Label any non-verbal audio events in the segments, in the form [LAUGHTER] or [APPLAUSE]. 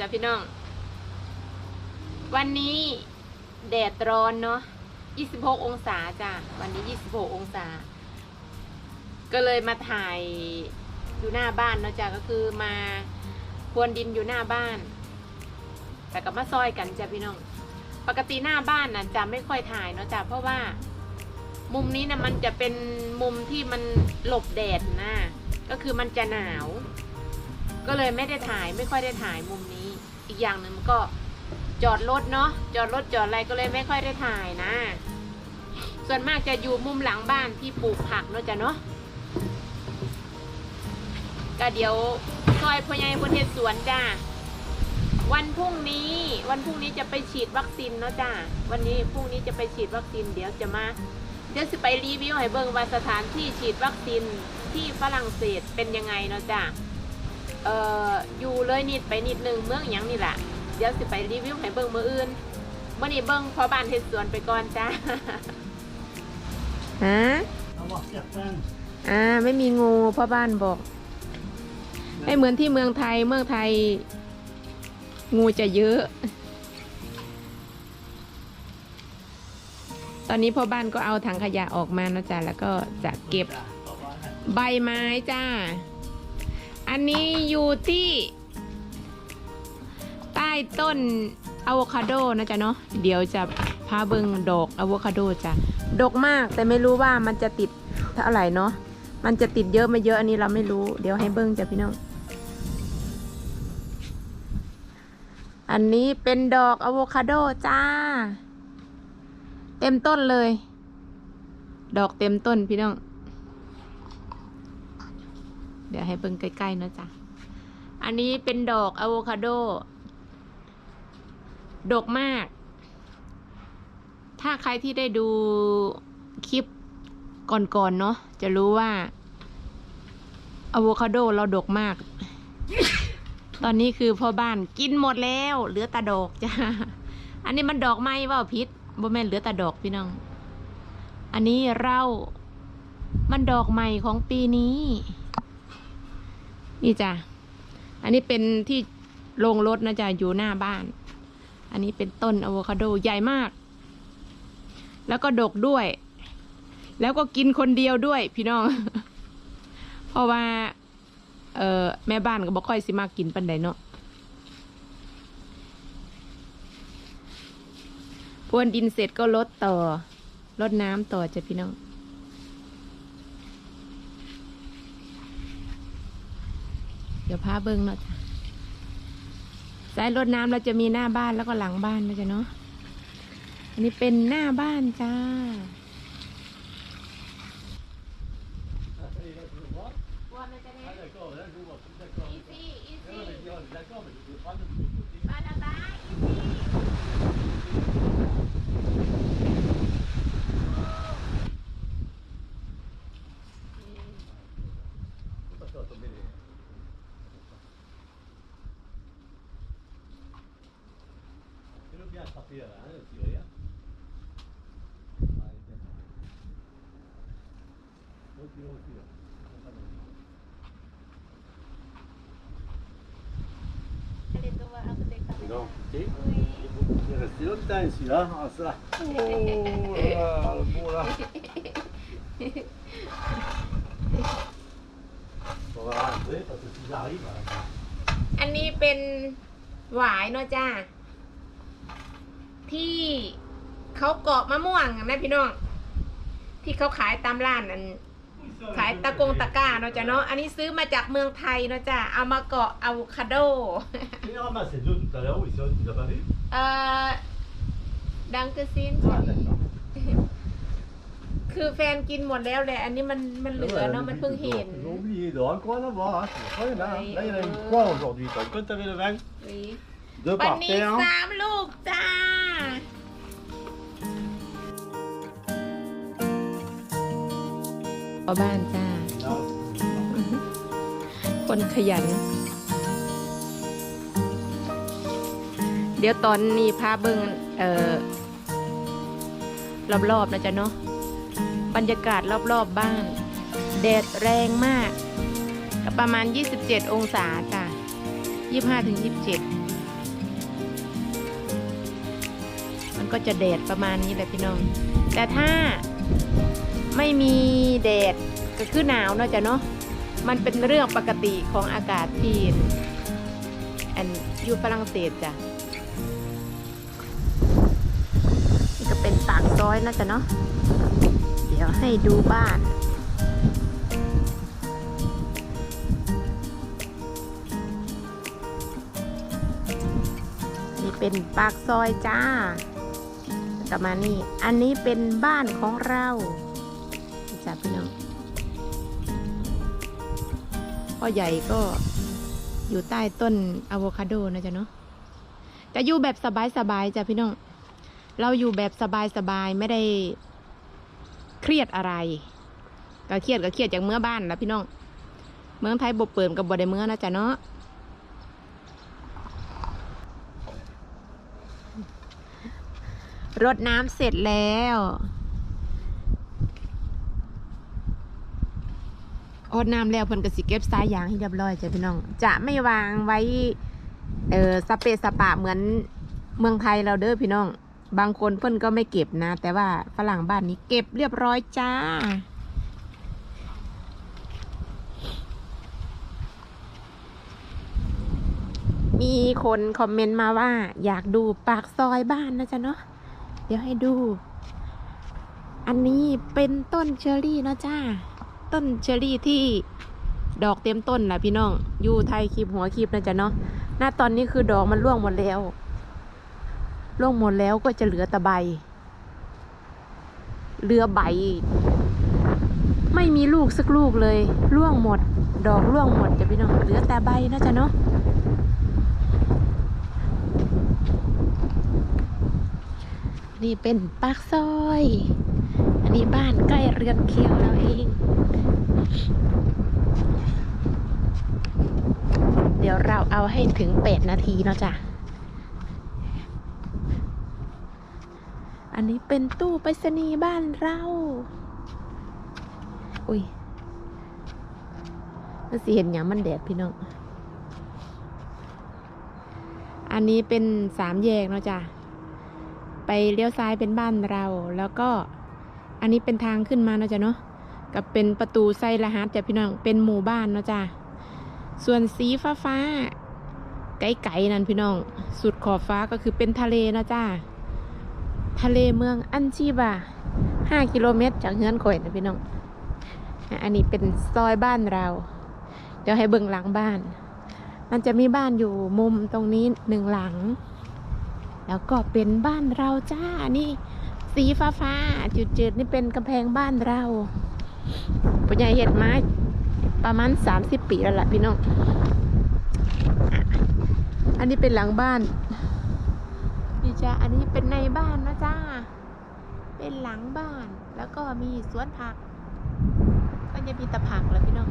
จ้ะพี่น้อง วันนี้แดดร้อนเนาะ26 องศาจ้ะ วันนี้ 26 องศา ก็เลยมาถ่ายอยู่หน้าบ้านเนาะจ้ะ ก็คือมาพรวนดินอยู่หน้าบ้าน แต่ก็มาซอยกันจ้ะพี่น้อง ปกติหน้าบ้านน่ะจะไม่ค่อยถ่ายเนาะจ้ะ เพราะว่า มุมนี้นะมันจะเป็นมุมที่มันหลบแดดนะ ก็คือมันจะหนาว ก็เลยไม่ได้ถ่าย ไม่ค่อยได้ถ่ายมุมนี้ กอย่างหนึ่งมันก็จอดรถเนาะจอดรถจอดอะไรก็เลยไม่ค่อยได้ถ่ายนะ ส่วนมากจะอยู่มุมหลังบ้านที่ปลูกผักเนาะจ้ะเนาะก็เดี๋ยวซอยพญายบนเทศสวนจ้าวันพรุ่งนี้วันพรุ่งนี้จะไปฉีดวัคซีนเนาะจ้าวันนี้พรุ่งนี้จะไปฉีดวัคซีนเดี๋ยวจะมาเดี๋ยวจะไปรีวิวให้เบิ่งว่าสถานที่ฉีดวัคซีนที่ฝรั่งเศสเป็นยังไงเนาะจ้า เอ่ออยู่เลยนิดไปนิดนึงเมืองหยังนี่แหละเดี๋ยวสิไปรีวิวให้เบิ่งมืออื่นเมื่อนี้เบิ่งพอบ้านเฮ็ดสวนไปก่อนจ้าฮะ Avoir certains อ่าไม่มีงูพ่อบ้านบอก ไม่เหมือนที่เมืองไทยเมืองไทย งูจะเยอะ ตอนนี้พ่อบ้านก็เอาถังขยะออกมานะจ๊ะแล้วก็จะเก็บใบไม้จ้า อันนี้อยู่ที่ ใต้ต้นอะโวคาโดนะจ๊ะเนาะเดี๋ยวจะพาเบิงดอกอะโวคาโดจ้ะดกมากแต่ไม่รู้ว่ามันจะติดเท่าไหร่เนาะมันจะติดเยอะไม่เยอะอันนี้เราไม่รู้เดี๋ยวให้เบิ้งจ้ะพี่น้องอันนี้เป็นดอกอะโวคาโดจ้า เต็มต้นเลย ดอกเต็มต้นพี่น้อง เดี๋ยวให้เบิ่งใกล้ๆนะจ๊ะ อันนี้เป็นดอกอะโวคาโด ดกมาก ถ้าใครที่ได้ดูคลิปก่อนๆเนาะจะรู้ว่าอะโวคาโดเราดกมาก ตอนนี้คือพ่อบ้านกินหมดแล้ว เหลือแต่ดอกจ้า อันนี้มันดอกไม้ว่าพิษบ่แม่นเหลือแต่ดอกพี่น้อง อันนี้เรา มันดอกใหม่ของปีนี้ นี่จ้ะ อันนี้เป็นที่โรงรถนะจ๊ะอยู่หน้าบ้าน อันนี้เป็นต้นอะโวคาโดใหญ่มาก แล้วก็ดกด้วย แล้วก็กินคนเดียวด้วยพี่น้อง เพราะว่า เออแม่บ้านก็บอกค่อยสิมากินปันใดเนาะพรวนดินเสร็จก็ลดต่อลดน้ำต่อจ้ะพี่น้อง เดี๋ยวพาเบิ้งเนาะจ้ะสายรดน้ำเราจะมีหน้าบ้านแล้วก็หลังบ้านนะจ๊ะเนาะอันนี้เป็นหน้าบ้านจ้า Ah, d'accord, Il est resté longtemps celui-là. Ah, ça. Oh là, le beau là. On va rentrer parce que si j'arrive. อันนี้เป็นหวายเนาะจ้าที่เขาเกาะมะม่วงนะพี่น้องที่เขาขายตามร้านอันขายตะกงตะกร้าเนาะจ้ะเนาะอันนี้ซื้อมาจากเมืองไทยเนาะจ้ะเอามาเกาะอะโวคาโด Tu les ramassé deux tout à l'heure, où ils sont Tu les as pas vus เอ่อดังกซิน Ah, d'accord. คือแฟนกินหมดแล้วแหละอันนี้มันมันเหลือเนาะมันเพิ่งเห็น J'ai oublié, il doit encore en avoir. Hein. C'est pas là, Oui, là, il y en a eu euh. trois aujourd'hui. Quand quand t'avais le vin, อุ๊ย deux วัน par นี้ terre. สามลูกจ้า พ่อบ้านจ้า Là, คนขยัน เดี๋ยวตอนนี้พาเบิงเอ่อรอบๆนะจ๊ะเนาะบรรยากาศรอบๆบ้าน แดดแรงมากก็ประมาณ 27 องศาจ้ะ25ถึง27 มันก็จะแดดประมาณนี้แหละพี่น้อง แต่ถ้าไม่มีแดดก็คือหนาวเนาะจ๊ะเนาะมันเป็นเรื่องปกติของอากาศที่อันอยู่ฝรั่งเศสจ้ะ เป็นปากซอยนะจ๊ะเนาะ เดี๋ยวให้ดูบ้าน นี่เป็นปากซอยจ้ากลับมานี่ อันนี้เป็นบ้านของเราจ้ะพี่น้อง พ่อใหญ่ก็อยู่ใต้ต้นอะโวคาโดนะจ๊ะเนาะจะอยู่แบบสบายๆจ้ะพี่น้อง เราอยู่แบบสบายๆไม่ได้เครียดอะไร ก็เครียดก็เครียดจากเมื่อบ้านนะพี่น้อง เมืองไทยบบเปิมกับบดไดเมืองนะจ๊ะเนาะรดน้ำเสร็จแล้วรดน้ำแล้วเพิ่นก็สิเก็บสายยางให้เรียบร้อยจ้ะพี่น้อง จะไม่วางไว้ เออสเปซสปะเหมือนเมืองไทยเราเด้อพี่น้อง บางคนเพิ่นก็ไม่เก็บนะ แต่ว่าฝรั่งบ้านนี้เก็บเรียบร้อยจ้า มีคนคอมเมนต์มาว่า อยากดูปากซอยบ้านนะจ๊ะเนาะ เดี๋ยวให้ดู อันนี้เป็นต้นเชอรี่นะจ้า ต้นเชอรี่ที่ดอกเต็มต้นนะพี่น้อง อยู่ไทยคลิปหัวคลิปนะจ๊ะเนาะ หน้าตอนนี้คือดอกมันร่วงหมดแล้ว ร่วงหมดแล้วก็จะเหลือแต่ใบเหลือใบ ไม่มีลูกสักลูกเลยร่วงหมด ดอกร่วงหมดจะพี่น้องเหลือแต่ใบนะจ๊ะเนาะนี่เป็นปากซอย อันนี้บ้านใกล้เรือนเคียงเราเอง เดี๋ยวเราเอาให้ถึงแปดนาทีเนาะจ้ะ อันนี้เป็นตู้ไปรษณีย์บ้านเรา อุ้ยมันสิเห็นอย่างมันแดดพี่น้อง อันนี้เป็นสามแยกเนาะจ้ะ ไปเลี้ยวซ้ายเป็นบ้านเรา แล้วก็อันนี้เป็นทางขึ้นมาเนาะจ้ะเนาะ กับเป็นประตูไซรหัสจ้ะพี่น้อง เป็นหมู่บ้านเนาะจ้ะ ส่วนสีฟ้าฟ้าๆไกลๆนั่นพี่น้อง สุดขอบฟ้าก็คือเป็นทะเลเนาะจ้า ทะเลเมืองอันชีบะห้ากิโลเมตรจากเฮือนข่อยนะพี่น้อง อันนี้เป็นซอยบ้านเรา เดี๋ยวให้เบิ่งหลังบ้าน มันจะมีบ้านอยู่มุมตรงนี้หนึ่งหลัง แล้วก็เป็นบ้านเราจ้า นี่สีฟ้าฟ้าๆจืดๆนี่เป็นกำแพงบ้านเราปุญญาเห็ดไม้ประมาณสามสิบปีแล้วล่ะพี่น้อง อันนี้เป็นหลังบ้าน จ้าอันนี้เป็นในบ้านนะจ้า เป็นหลังบ้าน แล้วก็มีสวนผัก ก็จะมีตะผักแล้วพี่น้อง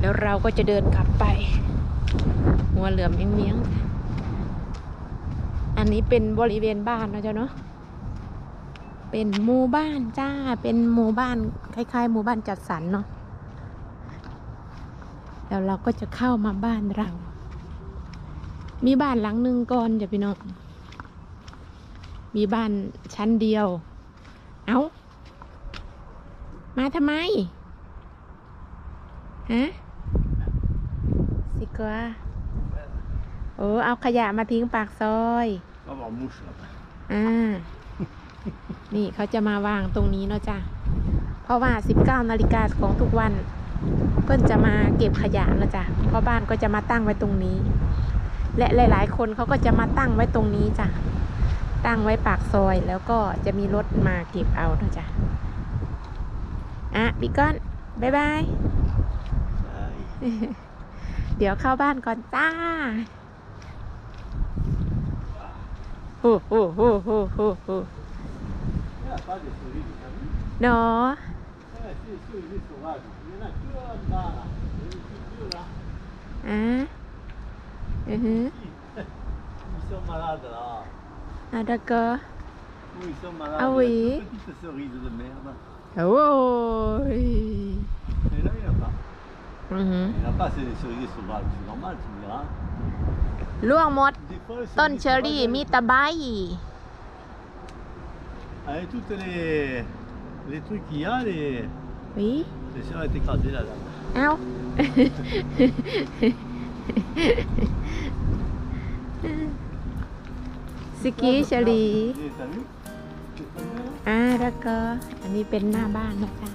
แล้วเราก็จะเดินกลับไป หัวเหลือมเมียงๆอันนี้เป็นบริเวณบ้านนะจ๊ะเนาะเป็นหมู่บ้านจ้า เป็นหมู่บ้านคล้ายๆหมู่บ้านจัดสรรเนาะแล้วเราก็จะเข้ามาบ้านเรา มีบ้านหลังหนึ่งก่อนจ้ะพี่น้อง มีบ้านชั้นเดียว เอามาทำไม ฮะ สิกว่าโอ้เอาขยะมาทิ้งปากซอย On va avoir mouche là-bas. อ่า นี่เขาจะมาวางตรงนี้เนาะจ้ะ เพราะว่า 19นาฬิกาของทุกวัน เพื่อนจะมาเก็บขยะนะจ๊ะเพราะบ้านก็จะมาตั้งไว้ตรงนี้ และหลาย ๆ คนเขาก็จะมาตั้งไว้ตรงนี้จ้ะ ตั้งไว้ปากซอยแล้วก็จะมีรถมาเก็บเอาเนะจ๊ะอะบิ๊กก้อนบ๊ายบาย เดี๋ยวเข้าบ้านก่อนจ้าโอ้โหโหโหโหโหเนาะอะ อือฮึ Ici. sont malades là. อาดาเกอ Oui, ils sont malades. Ah Il y a oui. des petites cerises de merde. โอ้ย Mais là, il n'y en a pas. อือหือ Il n'y en a pas, c'est des cerises sauvages. C'est normal, tu me diras. ล่วงหมด Des fois, les ต้น cerises เชอรี่ sauvages, มีแตะใบ Avec toutes les, les trucs qu'il y a, les, วิ les sœurs étaient écrasées là. là. เอ้า [LAUGHS] สกีเชอรี่ Et T'as vu C'est tombé, là อ่า แล้วก็ อันนี้เป็นหน้าบ้านนะจ๊ะ